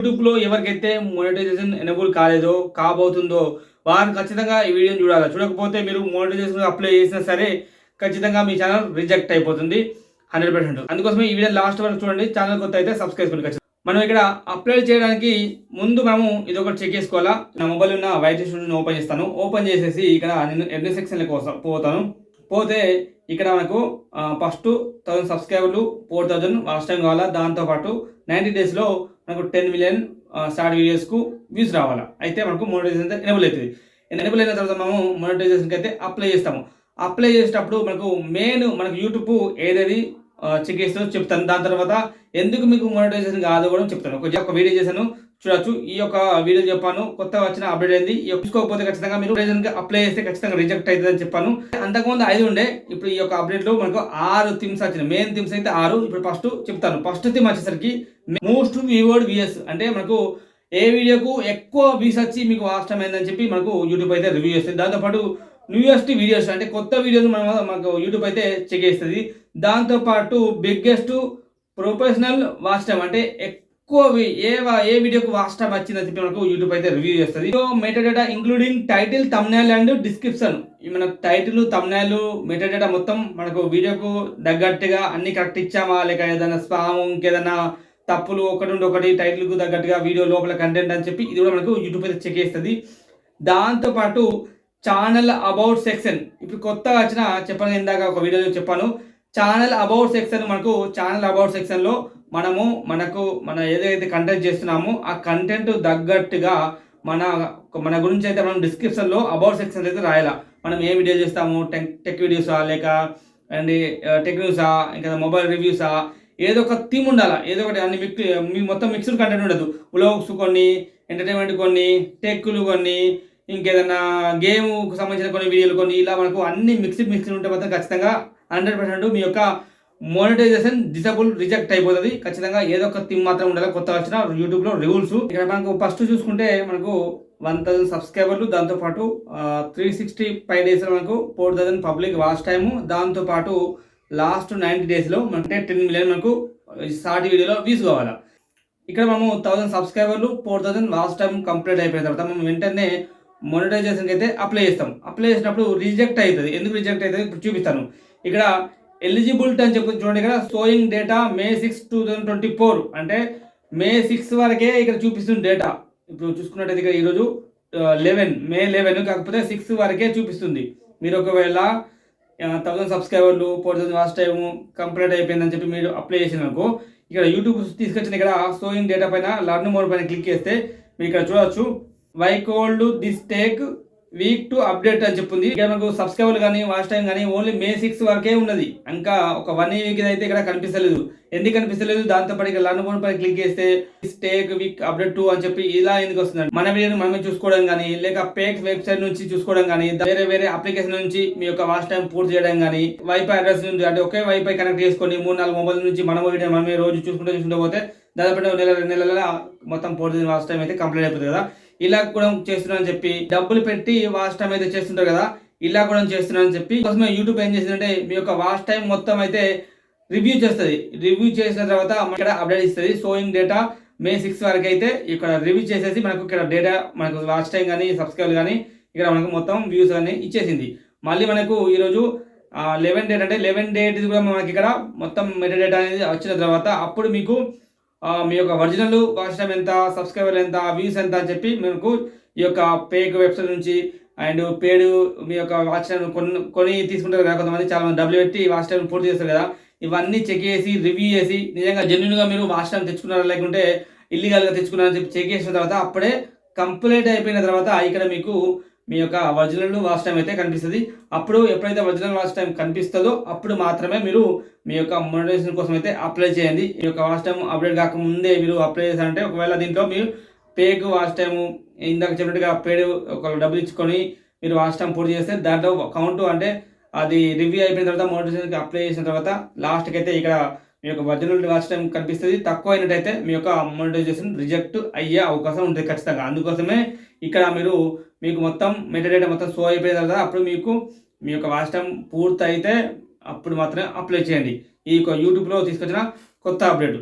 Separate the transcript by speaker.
Speaker 1: యూట్యూబ్లో ఎవరికైతే monetisation enable కాలేదో కాబోతుందో వారు ఖచ్చితంగా ఈ వీడియోని చూడాలి. చూడకపోతే మీరు మోనిటైజేషన్ అప్లై చేసినా సరే ఖచ్చితంగా మీ ఛానల్ రిజెక్ట్ అయిపోతుంది. హండ్రెడ్ పర్సెంట్ అందుకోసమే ఈ వీడియో లాస్ట్ వరకు చూడండి. ఛానల్ కొత్త అయితే సబ్స్క్రైబ్ చేసుకోండి మనం ఇక్కడ అప్లై చేయడానికి ముందు మనము ఇది ఒకటి చెక్ చేసుకోవాలా? నా మొబైల్ ఉన్న వైద్య స్టూడియోని ఓపెన్ చేస్తాను. ఓపెన్ చేసేసి ఇక్కడ నేను ఎన్ని సెక్షన్లకు పోతాను? పోతే ఇక్కడ మనకు ఫస్ట్ థౌసండ్ సబ్స్క్రైబర్లు ఫోర్ థౌజండ్ వాచ్ టైం కావాలా? దాంతోపాటు నైంటీ డేస్లో మనకు టెన్ మిలియన్ షార్ట్ వీడియోస్కు వ్యూస్ రావాలా? అయితే మనకు మోనిటైజేషన్ అయితే ఎనబుల్ అవుతుంది. ఎనబుల్ అయిన తర్వాత మనము మోనిటైజేషన్కి అయితే అప్లై చేస్తాము. అప్లై చేసేటప్పుడు మనకు మెయిన్ మనకు యూట్యూబ్ ఏదేది చెక్ చేస్తుందో చెప్తాను. దాని తర్వాత ఎందుకు మీకు మోనిటైజేషన్ కాదు కూడా చెప్తాను. ఒక వీడియో చేశాను. చూడొచ్చు. ఈ యొక్క వీడియో చెప్పాను. కొత్త వచ్చిన అప్డేట్ అయింది ఈ చూసుకోకపోతే ఖచ్చితంగా మీరు అప్లై చేస్తే ఖచ్చితంగా రిజెక్ట్ అవుతుంది అని చెప్పాను. అంతకుముందు ఐదు ఉండే. ఇప్పుడు ఈ యొక్క అప్డేట్లో మనకు ఆరు థిమ్స్ వచ్చినాయి. మెయిన్ థీమ్స్ అయితే ఆరు. ఇప్పుడు ఫస్ట్ చెప్తాను. ఫస్ట్ థీమ్ వచ్చేసరికి మోస్ట్ వ్యూవర్డ్ విఎస్ అంటే మనకు ఏ వీడియోకు ఎక్కువ వ్యూస్ వచ్చి మీకు వాస్తవం అయిందని చెప్పి మనకు యూట్యూబ్ అయితే రివ్యూ చేస్తుంది. దాంతోపాటు న్యూయెస్ట్ వీడియోస్ అంటే కొత్త వీడియోలు మనం మనకు యూట్యూబ్ అయితే చెక్ చేస్తుంది. దాంతోపాటు బిగ్గెస్ట్ ప్రొఫెషనల్ వాచ్ టైం అంటే ఎక్కువ ఏ ఏ వీడియోకి వాచ్ టైం వచ్చిందని చెప్పి మనకు యూట్యూబ్ అయితే రివ్యూ చేస్తుంది. So metadata including title thumbnail and description మన టైటిల్ తమ్నైల్ మెటాడేటా మొత్తం మనకు వీడియోకు తగ్గట్టుగా అన్ని కరెక్ట్ ఇచ్చామా? లేక ఏదైనా స్పామ్ ఇంకేదైనా తప్పులు ఒకటి నుండి ఒకటి టైటిల్కు తగ్గట్టుగా వీడియో లోపల కంటెంట్ అని చెప్పి ఇది కూడా మనకు యూట్యూబ్ అయితే చెక్ చేస్తుంది. దాంతోపాటు ఛానల్ అబౌట్ సెక్షన్ ఇప్పుడు కొత్తగా వచ్చిన చెప్పాను ఇందాక ఒక వీడియోలో చెప్పాను. ఛానల్ అబౌట్ సెక్షన్ మనకు ఛానల్ అబౌట్ సెక్షన్లో మనము మనకు మన ఏదైతే కంటెంట్ చేస్తున్నామో ఆ కంటెంట్ తగ్గట్టుగా మన మన గురించి అయితే మనం డిస్క్రిప్షన్లో అబౌట్ సెక్షన్ అయితే రాయాలా? మనం ఏ వీడియో చేస్తాము? టెక్ టెక్ వీడియోసా లేక అండ్ టెక్ న్యూసా ఇంకా మొబైల్ రివ్యూసా ఏదో ఒక థీమ్ ఉండాలా? ఏదో ఒకటి అన్ని మిక్ మీ మొత్తం మిక్స్డ్ కంటెంట్ ఉండదు. వ్లాగ్స్ కొన్ని ఎంటర్టైన్మెంట్ కొన్ని టెక్కులు కొన్ని ఇంకేదైనా గేమ్కు సంబంధించిన కొన్ని వీడియోలు కొన్ని ఇలా మనకు అన్ని మిక్స్డ్ మిక్స్డ్ ఉంటే మాత్రం ఖచ్చితంగా హండ్రెడ్ పర్సెంట్ మీ యొక్క మోనిటైజేషన్ డిసబుల్ రిజెక్ట్ అయిపోతుంది. ఖచ్చితంగా ఏదో ఒక థీమ్ మాత్రం ఉండాలి కొత్త వచ్చిన యూట్యూబ్లో రూల్స్ ఇక్కడ మనకు ఫస్ట్ చూసుకుంటే మనకు వన్ థౌసండ్ సబ్స్క్రైబర్లు దాంతోపాటు త్రీ సిక్స్టీ ఫైవ్ డేస్లో మనకు four thousand public watch time దాంతోపాటు లాస్ట్ నైంటీ డేస్లో మనకి టెన్ మిలియన్ మనకు షార్ట్ వీడియోలో వ్యూస్ కావాలి. ఇక్కడ మనము థౌసండ్ సబ్స్క్రైబర్లు four thousand last time complete అయిపోయిన తర్వాత మనం వెంటనే మొనిటైజేషన్కి అయితే అప్లై చేస్తాం. అప్లై చేసినప్పుడు రిజెక్ట్ అవుతుంది. ఎందుకు రిజెక్ట్ అవుతుంది? ఇప్పుడు చూపిస్తాను. ఇక్కడ ఎలిజిబిలిటీ అని చెప్పి చూడండి ఇక్కడ. Showing data May six two thousand twenty four అంటే మే సిక్స్ వరకే ఇక్కడ చూపిస్తుంది డేటా ఇప్పుడు చూసుకున్నట్టయితే ఇక్కడ ఈరోజు లెవెన్ మే లెవెన్ కాకపోతే సిక్స్ వరకే చూపిస్తుంది. మీరు ఒకవేళ థౌసండ్ సబ్స్క్రైబర్లు four thousand watch time complete అయిపోయిందని చెప్పి మీరు అప్లై చేసినకు ఇక్కడ యూట్యూబ్ తీసుకొచ్చిన ఇక్కడ సోయింగ్ డేటా పైన లర్న్ మోడ్ పైన క్లిక్ చేస్తే మీరు ఇక్కడ చూడొచ్చు. Why could this take week to update అని చెప్పింది. ఇక్కడ మనకు సబ్స్క్రైబర్లు కానీ వాచ్ టైం కానీ ఓన్లీ మే సిక్స్ వరకే ఉన్నది. ఇంకా ఒక వన్ వీక్ అయితే ఇక్కడ కనిపిస్తలేదు. ఎందుకు కనిపిస్తలేదు? దాంతో పాటు ఇక్కడ లర్న్ మోడ్ పైన క్లిక్ చేస్తే టేక్ వీక్ అప్డేట్ టూ అని చెప్పి ఇలా ఎందుకు వస్తుంది మన వీడియోని మనమే చూసుకోవడం కానీ లేక పేక్ వెబ్సైట్ నుంచి చూసుకోవడం కానీ వేరే వేరే అప్లికేషన్ నుంచి మీ యొక్క వాచ్ టైం పూర్తి చేయడం కానీ వైఫై అడ్రస్ నుంచి అంటే ఒకే వైఫై కనెక్ట్ చేసుకొని మూడు నాలుగు మొబైల్ నుంచి మన వీడియో మనమే రోజు చూసుకుంటూ చూసుకుంటూ పోతే దాదాపు నెల రెండు నెలల మొత్తం పూర్తి వాచ్ టైం అయితే కంప్లీట్ అయిపోతుంది కదా. ఇలా కూడా చేస్తున్నారని చెప్పి డబ్బులు పెట్టి వాచ్ టైం అయితే చేస్తుంటారు కదా ఇలా కూడా చేస్తున్నానని చెప్పి కోసమే యూట్యూబ్ ఏం చేసిందంటే మీ యొక్క వాచ్ టైం మొత్తం అయితే రివ్యూ చేస్తుంది. రివ్యూ చేసిన తర్వాత మనకి ఇక్కడ అప్డేట్ ఇస్తుంది. సోయింగ్ డేటా మే సిక్స్ వరకు అయితే ఇక్కడ రివ్యూ చేసేసి మనకు ఇక్కడ డేటా మనకు వాచ్ టైం కానీ సబ్స్క్రైబ్ కానీ ఇక్కడ మనకు మొత్తం వ్యూస్ కానీ ఇచ్చేసింది. మళ్ళీ మనకు ఈరోజు లెవెన్ డేట్ అంటే లెవెన్ డేట్ కూడా మనకి ఇక్కడ మొత్తం మెటా డేటా అనేది వచ్చిన తర్వాత అప్పుడు మీకు మీ యొక్క ఒరిజినల్ వాచ్ ఎంత సబ్స్క్రైబర్ ఎంత వ్యూస్ ఎంత అని చెప్పి మనకు ఈ యొక్క పేక్ వెబ్సైట్ నుంచి అండ్ పేడు మీ యొక్క వాచ్ టైం కొన్ని కొని తీసుకుంటారు కదా కొంతమంది చాలా మంది డబ్బులు పెట్టి వాచ్ టైం పూర్తి చేస్తారు కదా. ఇవన్నీ చెక్ చేసి రివ్యూ చేసి నిజంగా జెన్యున్గా మీరు వాచ్ టైం తెచ్చుకున్నారా లేకుంటే ఇల్లీగల్గా తెచ్చుకున్నారని చెప్పి చెక్ చేసిన తర్వాత అప్పుడే కంప్లీట్ అయిపోయిన తర్వాత ఇక్కడ మీకు మీ యొక్క ఒరిజినల్ వాచ్ టైం అయితే కనిపిస్తుంది. అప్పుడు ఎప్పుడైతే ఒరిజినల్ వాచ్ టైం కనిపిస్తుందో అప్పుడు మాత్రమే మీరు మీ యొక్క మోనిటైజేషన్ కోసం అయితే అప్లై చేయండి. ఈ యొక్క వాచ్ టైం అప్డేట్ కాకముందే మీరు అప్లై చేశారంటే ఒకవేళ దీంట్లో మీరు పేక్ వాచ్ టైము ఇందాక చెప్పినట్టుగా పేడు ఒక డబ్బులు ఇచ్చుకొని మీరు వాచ్ టైం పూర్తి చేస్తే దాంట్లో కౌంట్ అంటే అది రివ్యూ అయిపోయిన తర్వాత మోటివేషన్కి అప్లై చేసిన తర్వాత లాస్ట్కి అయితే ఇక్కడ మీ యొక్క ఒరిజినల్ వాచ్ టైం కనిపిస్తుంది. తక్కువ అయినట్టయితే మీ యొక్క మోనిటైజేషన్ రిజెక్ట్ అయ్యే అవకాశం ఉంటుంది ఖచ్చితంగా. అందుకోసమే ఇక్కడ మీరు మీకు మొత్తం మెటాడేటా మొత్తం షో అయిపోయిన తర్వాత అప్పుడు మీకు మీ యొక్క వాచ్ టైం పూర్తి అయితే అప్పుడు మాత్రమే అప్లై చేయండి. ఈ యొక్క యూట్యూబ్లో తీసుకొచ్చిన కొత్త అప్డేట్.